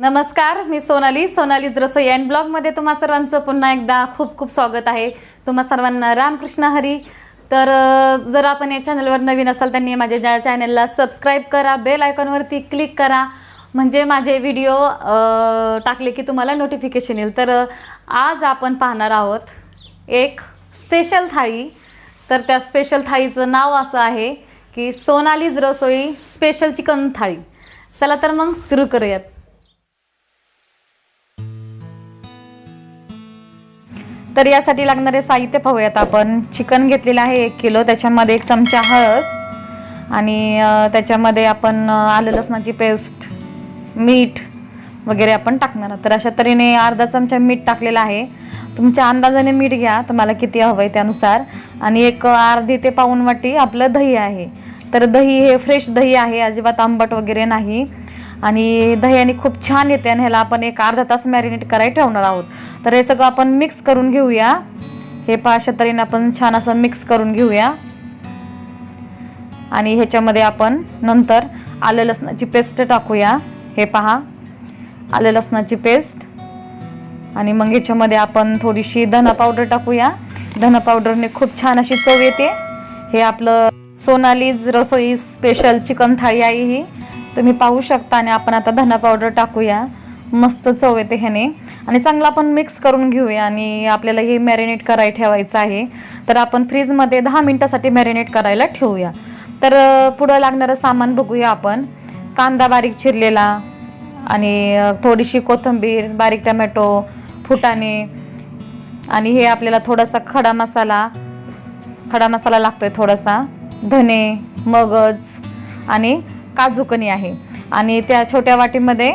नमस्कार मी सोनाली. सोनाली रसोई अँड ब्लॉगमध्ये तुम्हा सर्वांचं पुन्हा एकदा खूप खूप स्वागत आहे. तुम्हा सर्वांना रामकृष्ण हरी. तर जर आपण या चॅनलवर नवीन असाल त्यांनी माझ्या ज्या चॅनलला सबस्क्राईब करा बेल आयकॉनवरती क्लिक करा. म्हणजे माझे व्हिडिओ टाकले की तुम्हाला नोटिफिकेशन येईल. तर आज आपण पाहणार आहोत एक स्पेशल थाळी. तर त्या स्पेशल थाळीचं नाव असं आहे की सोनालीज रसोई स्पेशल चिकन थाळी. चला तर मग सुरू करूयात. तर यासाठी लागणारे साहित्य पाहूयात आपण. चिकन घेतलेलं आहे एक किलो त्याच्यामध्ये एक चमचा हळद आणि त्याच्यामध्ये आपण आलं लसणाची पेस्ट मीठ वगैरे आपण टाकणार तर अशा तऱ्हेने अर्धा चमचा मीठ टाकलेला आहे. तुमच्या अंदाजाने मीठ घ्या तुम्हाला किती हवं आहे त्यानुसार. आणि एक अर्धी ते पाऊण वाटी आपलं दही आहे. तर दही हे फ्रेश दही आहे अजिबात आंबट वगैरे नाही. आणि दह्याने खूप छान येते आणि ह्याला आपण एक अर्धा तास मॅरिनेट करायला ठेवणार आहोत. तर हे सगळं आपण मिक्स करून घेऊया. हे पाशा तऱ्हेने आपण छान असं मिक्स करून घेऊया. आणि ह्याच्यामध्ये आपण नंतर आलं लसणाची पेस्ट टाकूया. हे पहा आलं लसणाची पेस्ट आणि मग ह्याच्यामध्ये आपण थोडीशी धना पावडर टाकूया. धना पावडरने खूप छान अशी चव येते. हे आपलं सोनालीज रसोई स्पेशल चिकन थाळी आहे ही. तुम्ही पाहू शकता आणि आपण आता धना पावडर टाकूया. मस्त चव येते ह्याने. आणि चांगला आपण मिक्स करून घेऊया आणि आपल्याला हे मॅरिनेट करायला ठेवायचं आहे. तर आपण फ्रीजमध्ये दहा मिनटासाठी मॅरिनेट करायला ठेवूया. तर पुढं लागणारं सामान बघूया आपण. कांदा बारीक चिरलेला आणि थोडीशी कोथिंबीर बारीक टमॅटो फुटाणे आणि हे आपल्याला थोडासा खडा मसाला खडा मसाला लागतोय थोडासा. धने मगज आणि काजूकणी आहे? आणि त्या छोट्या वाटीमध्ये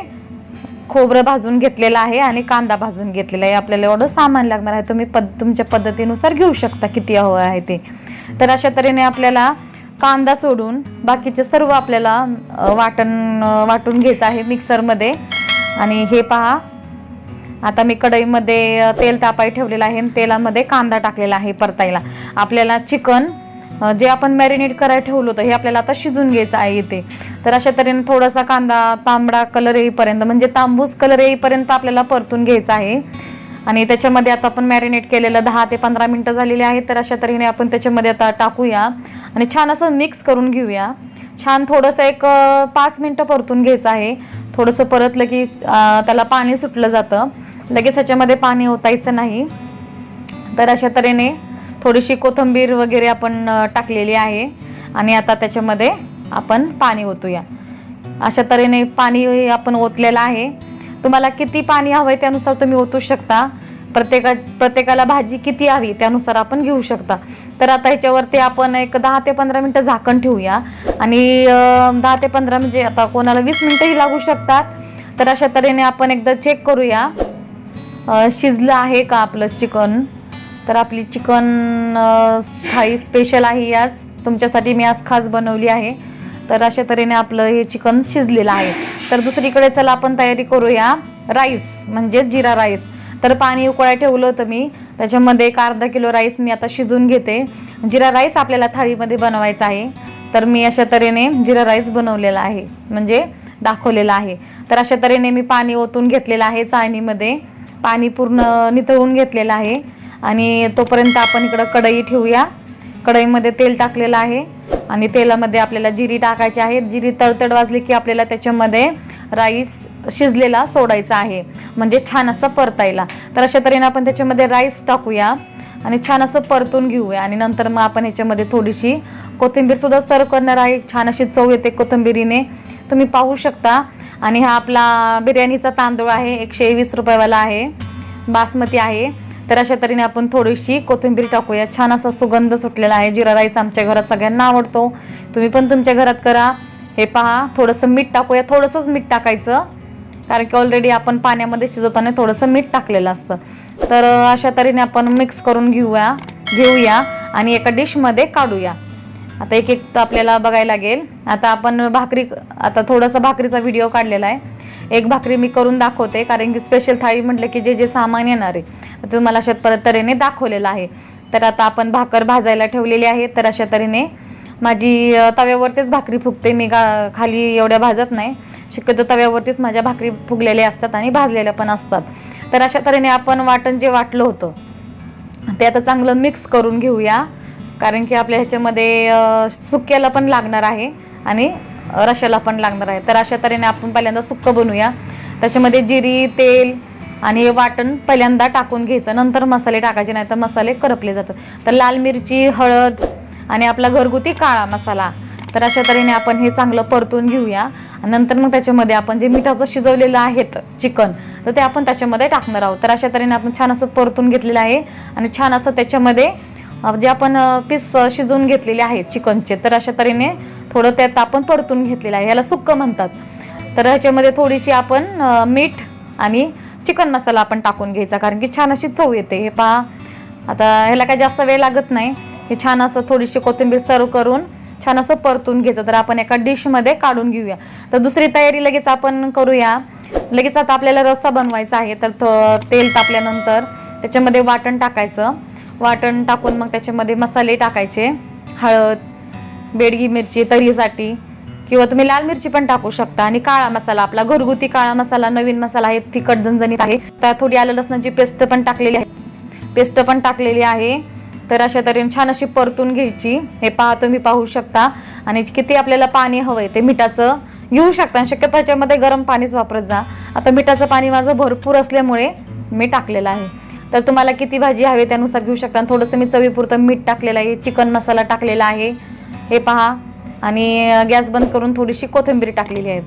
खोबरं भाजून घेतलेलं आहे आणि कांदा भाजून घेतलेला आहे. आपल्याला एवढं सामान लागणार आहे. तुम्ही पद तुमच्या पद्धतीनुसार घेऊ शकता किती हवं आहे ते. तर अशा तऱ्हेने आपल्याला कांदा सोडून बाकीचे सर्व आपल्याला वाटण वाटून घ्यायचं आहे मिक्सरमध्ये. आणि हे पहा. आता मी कढईमध्ये तेल तापाय ठेवलेलं आहे तेलामध्ये कांदा टाकलेला आहे परतायला. आपल्याला चिकन जे आपण मॅरिनेट करायला ठेवलं होतं हे आपल्याला आता शिजून घ्यायचं आहे इथे. तर अशा तऱ्हेने थोडासा कांदा तांबडा कलर येईपर्यंत म्हणजे तांबूस कलर येईपर्यंत आपल्याला परतून घ्यायचा आहे. आणि त्याच्यामध्ये आता आपण मॅरिनेट केलेलं दहा ते पंधरा मिनटं झालेली आहेत तर अशा तऱ्हेने आपण त्याच्यामध्ये आता टाकूया. आणि छान असं मिक्स करून घेऊया. छान थोडंसं एक पाच मिनटं परतून घ्यायचं आहे. थोडंसं परतलं की त्याला पाणी सुटलं जातं. लगेच ह्याच्यामध्ये पाणी ओतायचं नाही. तर अशा तऱ्हेने थोडीशी कोथिंबीर वगैरे आपण टाकलेली आहे. आणि आता त्याच्यामध्ये आपण पाणी ओतूया. अशा तऱ्हेने पाणी आपण ओतलेलं आहे. तुम्हाला किती पाणी हवं आहे त्यानुसार तुम्ही ओतू शकता. प्रत्येका प्रत्येकाला भाजी किती हवी त्यानुसार आपण घेऊ शकता. तर आता ह्याच्यावरती आपण एक दहा ते पंधरा मिनटं झाकण ठेवूया. आणि दहा ते पंधरा म्हणजे आता कोणाला वीस मिनटंही लागू शकतात. तर अशा तऱ्हेने आपण एकदा चेक करूया. शिजलं आहे का आपलं चिकन? तर आपली चिकन थाळी स्पेशल आहे आज तुमच्यासाठी मी आज खास बनवली आहे. तर अशा तऱ्हेने आपलं हे चिकन शिजलेलं आहे. तर दुसरीकडे चला आपण तयारी करूया. राईस म्हणजेच जिरा राईस तर पाणी उकळा ठेवलं होतं मी. त्याच्यामध्ये एक अर्धा किलो राईस मी आता शिजून घेते. जिरा राईस आपल्याला थाळीमध्ये बनवायचा आहे. तर मी अशा तऱ्हेने जिरा राईस बनवलेला आहे. म्हणजे दाखवलेला आहे. तर अशा तऱ्हेने मी पाणी ओतून घेतलेलं आहे चाळणीमध्ये. पाणी पूर्ण नितळून घेतलेलं आहे. आणि तोपर्यंत आपण इकडं कढई ठेवूया. कढईमध्ये तेल टाकलेलं आहे आणि तेलामध्ये आपल्याला जिरी टाकायची आहे. जिरी तडतड वाजली की आपल्याला त्याच्यामध्ये राईस शिजलेला सोडायचा आहे. म्हणजे छान असं परतायला. तर अशा तऱ्हेने आपण त्याच्यामध्ये राईस टाकूया आणि छान असं परतून घेऊया. आणि नंतर मग आपण ह्याच्यामध्ये थोडीशी कोथिंबीरसुद्धा सर्व करणार आहे. छान अशी चव येते कोथिंबीरीने. तुम्ही पाहू शकता. आणि हा आपला बिर्याणीचा तांदूळ आहे. एकशे वीस रुपयेवाला आहे. बासमती आहे. तर अशा तऱ्हेने आपण थोडीशी कोथिंबीर टाकूया. छान असा सुगंध सुटलेला आहे. जिरा राईस आमच्या घरात सगळ्यांना आवडतो. तुम्ही पण तुमच्या घरात करा. हे पहा थोडंसं मीठ टाकूया. थोडंसंच मीठ टाकायचं. कारण की ऑलरेडी आपण पाण्यामध्ये शिजवताना थोडंसं मीठ टाकलेलं असतं. तर अशा तऱ्हेने आपण मिक्स करून घेऊया घेऊया आणि एका डिशमध्ये काढूया. आता एक एक आपल्याला बघायला लागेल. आता आपण भाकरी आता थोडासा भाकरीचा व्हिडिओ काढलेला आहे. एक भाकरी मी करून दाखवते. कारण की स्पेशल थाळी म्हटलं की जे जे सामान येणार आहे. तुम्हाला अशा तऱ्हेने दाखवलेलं आहे. तर आता आपण भाकर भाजायला ठेवलेली आहे. तर अशा तऱ्हेने माझी तव्यावरतीच भाकरी फुगते. मी गा खाली एवढ्या भाजत नाही. शक्यतो तव्यावरतीच माझ्या भाकरी फुगलेल्या असतात आणि भाजलेल्या पण असतात. तर अशा तऱ्हेने आपण वाटण जे वाटलं होतं ते आता चांगलं मिक्स करून घेऊया. कारण की आपल्या ह्याच्यामध्ये सुक्याला पण लागणार आहे आणि रशाला पण लागणार आहे. तर अशा तऱ्हेने आपण पहिल्यांदा सुक्कं बनवूया. त्याच्यामध्ये जिरी तेल आणि हे वाटण पहिल्यांदा टाकून घ्यायचं. नंतर मसाले टाकायचे नाही तर मसाले करपले जातात. तर लाल मिरची हळद आणि आपला घरगुती काळा मसाला. तर अशा तऱ्हेने आपण हे चांगलं परतून घेऊया. आणि नंतर मग त्याच्यामध्ये आपण जे मिठाचं शिजवलेलं आहेत चिकन तर ते आपण त्याच्यामध्ये टाकणार आहोत. तर अशा तऱ्हेने आपण छान असं परतून घेतलेलं आहे. आणि छान असं त्याच्यामध्ये जे आपण पीस शिजवून घेतलेले आहेत चिकनचे तर अशा तऱ्हेने थोडं त्यात आपण परतून घेतलेलं आहे. ह्याला सुक्क म्हणतात. तर ह्याच्यामध्ये थोडीशी आपण मीठ आणि चिकन मसाला आपण टाकून घ्यायचा कारण की छान अशी चव येते. हे पहा. आता ह्याला काय जास्त वेळ लागत नाही. हे छान असं थोडीशी कोथिंबीर सर्व करून छान असं परतून घ्यायचं. तर आपण एका डिशमध्ये काढून घेऊया. तर दुसरी तयारी लगेच आपण करूया. लगेच आता आपल्याला रस्सा बनवायचा आहे तर तेल तापल्यानंतर त्याच्यामध्ये वाटण टाकायचं. वाटण टाकून मग त्याच्यामध्ये मसाले टाकायचे. हळद बेडगी मिरची तर्रीसाठी किंवा तुम्ही लाल मिरची पण टाकू शकता. आणि काळा मसाला आपला घरगुती काळा मसाला नवीन मसाला आहे तिखट झणझणीत आहे. त्यात थोडी आलं लसणाची पेस्ट पण टाकलेली आहे. पेस्ट पण टाकलेली आहे. तर अशा तऱ्हेने छान अशी परतून घ्यायची. हे पहा तुम्ही पाहू शकता. आणि किती आपल्याला पाणी हवंय ते मिठाचं. घेऊ शकता आणि शक्यतो ह्याच्यामध्ये गरम पाणीच वापरत जा. आता मिठाचं पाणी माझं भरपूर असल्यामुळे मी टाकलेलं आहे. तर तुम्हाला किती भाजी हवी त्यानुसार घेऊ शकता. आणि थोडंसं मी चवीपुरतं मीठ टाकलेलं आहे. चिकन मसाला टाकलेला आहे. हे पहा. आणि गॅस बंद करून थोडीशी कोथिंबीर टाकलेली आहे.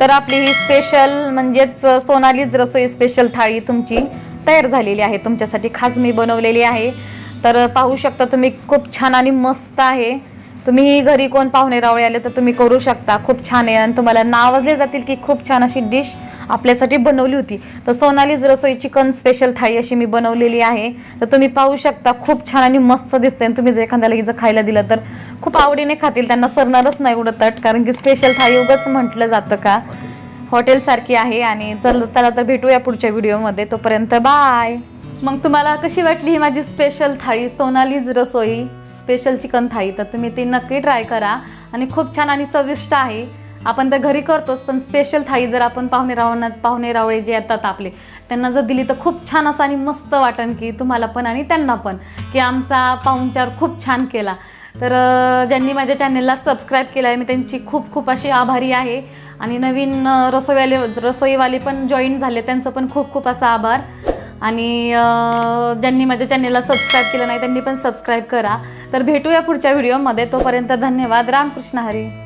तर आपली ही स्पेशल म्हणजेच सोनालीच रसोई स्पेशल थाळी तुमची तयार झालेली आहे. तुमच्यासाठी खास मी बनवलेली आहे. तर पाहू शकता तुम्ही खूप छान आणि मस्त आहे. तुम्ही घरी कोण पाहुणे रावळे आले तर तुम्ही करू शकता. खूप छान आहे. आणि तुम्हाला नावाजले जातील की खूप छान अशी डिश आपल्यासाठी बनवली होती. तर सोनालीज रसोई चिकन स्पेशल थाळी अशी मी बनवलेली आहे. तर तुम्ही पाहू शकता खूप छान आणि मस्त दिसते आणि तुम्ही जर एखाद्याला जर खायला दिलं तर खूप आवडीने खातील. त्यांना सरणारच नाही एवढं तट कारण की स्पेशल थाळी उगाच म्हटलं जातं का? हॉटेलसारखी आहे आणि चल त्याला तर भेटूया पुढच्या व्हिडिओमध्ये तोपर्यंत बाय मग तुम्हाला कशी वाटली ही माझी स्पेशल थाळी सोनालीज रसोई? स्पेशल चिकन थाळी. तर तुम्ही ती नक्की ट्राय करा. आणि खूप छान आणि चविष्ट आहे. आपण तर घरी करतोच पण स्पेशल थाळी जर आपण पाहुणे रावणात पाहुणे रावळे जे येतात आपले त्यांना जर दिली तर खूप छान असं आणि मस्त वाटन की तुम्हाला पण आणि त्यांना पण की आमचा पाहुणचार खूप छान केला. तर ज्यांनी माझ्या चॅनलला सबस्क्राईब केलं आहे मी त्यांची खूप खूप अशी आभारी आहे. आणि नवीन रसोईवाले रसोईवाले पण जॉईन झाले त्यांचं पण खूप खूप असा आभार. आणि ज्यांनी माझ्या चॅनलला सबस्क्राईब केलं नाही त्यांनी पण सबस्क्राईब करा. तर भेटूया पुढच्या व्हिडिओमध्ये. तोपर्यंत धन्यवाद. रामकृष्ण हरी.